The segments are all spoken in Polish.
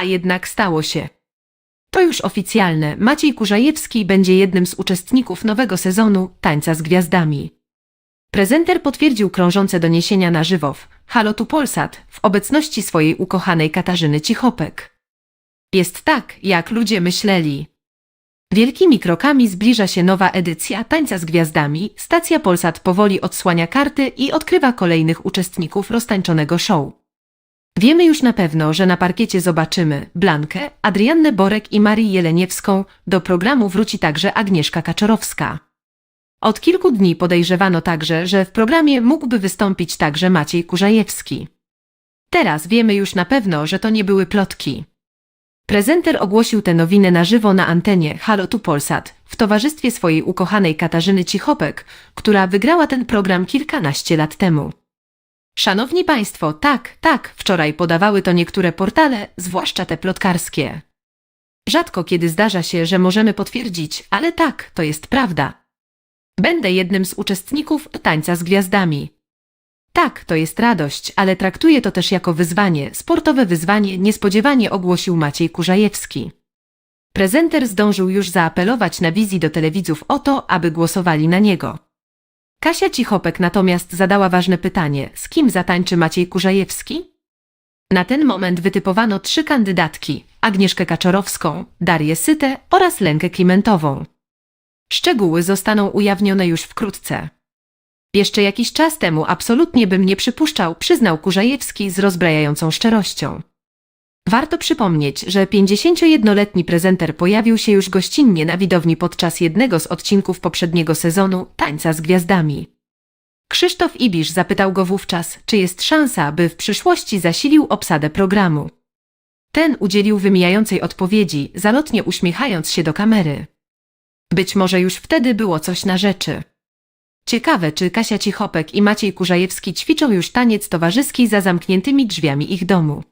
A jednak stało się. To już oficjalne. Maciej Kurzajewski będzie jednym z uczestników nowego sezonu Tańca z Gwiazdami. Prezenter potwierdził krążące doniesienia na żywo w Halo tu Polsat w obecności swojej ukochanej Katarzyny Cichopek. Jest tak, jak ludzie myśleli. Wielkimi krokami zbliża się nowa edycja Tańca z Gwiazdami. Stacja Polsat powoli odsłania karty i odkrywa kolejnych uczestników roztańczonego show. Wiemy już na pewno, że na parkiecie zobaczymy Blankę, Adriannę Borek i Marię Jeleniewską. Do programu wróci także Agnieszka Kaczorowska. Od kilku dni podejrzewano także, że w programie mógłby wystąpić także Maciej Kurzajewski. Teraz wiemy już na pewno, że to nie były plotki. Prezenter ogłosił tę nowinę na żywo na antenie Halo tu Polsat w towarzystwie swojej ukochanej Katarzyny Cichopek, która wygrała ten program kilkanaście lat temu. Szanowni Państwo, tak, tak, wczoraj podawały to niektóre portale, zwłaszcza te plotkarskie. Rzadko kiedy zdarza się, że możemy potwierdzić, ale tak, to jest prawda. Będę jednym z uczestników tańca z gwiazdami. Tak, to jest radość, ale traktuję to też jako wyzwanie, sportowe wyzwanie, niespodziewanie ogłosił Maciej Kurzajewski. Prezenter zdążył już zaapelować na wizji do telewidzów o to, aby głosowali na niego. Kasia Cichopek natomiast zadała ważne pytanie, z kim zatańczy Maciej Kurzajewski? Na ten moment wytypowano trzy kandydatki, Agnieszkę Kaczorowską, Darię Sytę oraz Lenkę Klimentową. Szczegóły zostaną ujawnione już wkrótce. Jeszcze jakiś czas temu absolutnie bym nie przypuszczał, przyznał Kurzajewski z rozbrajającą szczerością. Warto przypomnieć, że 51-letni prezenter pojawił się już gościnnie na widowni podczas jednego z odcinków poprzedniego sezonu Tańca z Gwiazdami. Krzysztof Ibisz zapytał go wówczas, czy jest szansa, by w przyszłości zasilił obsadę programu. Ten udzielił wymijającej odpowiedzi, zalotnie uśmiechając się do kamery. Być może już wtedy było coś na rzeczy. Ciekawe, czy Kasia Cichopek i Maciej Kurzajewski ćwiczą już taniec towarzyski za zamkniętymi drzwiami ich domu.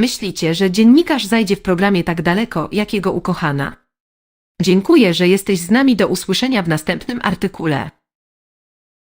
Myślicie, że dziennikarz zajdzie w programie tak daleko, jak jego ukochana? Dziękuję, że jesteś z nami do usłyszenia w następnym artykule.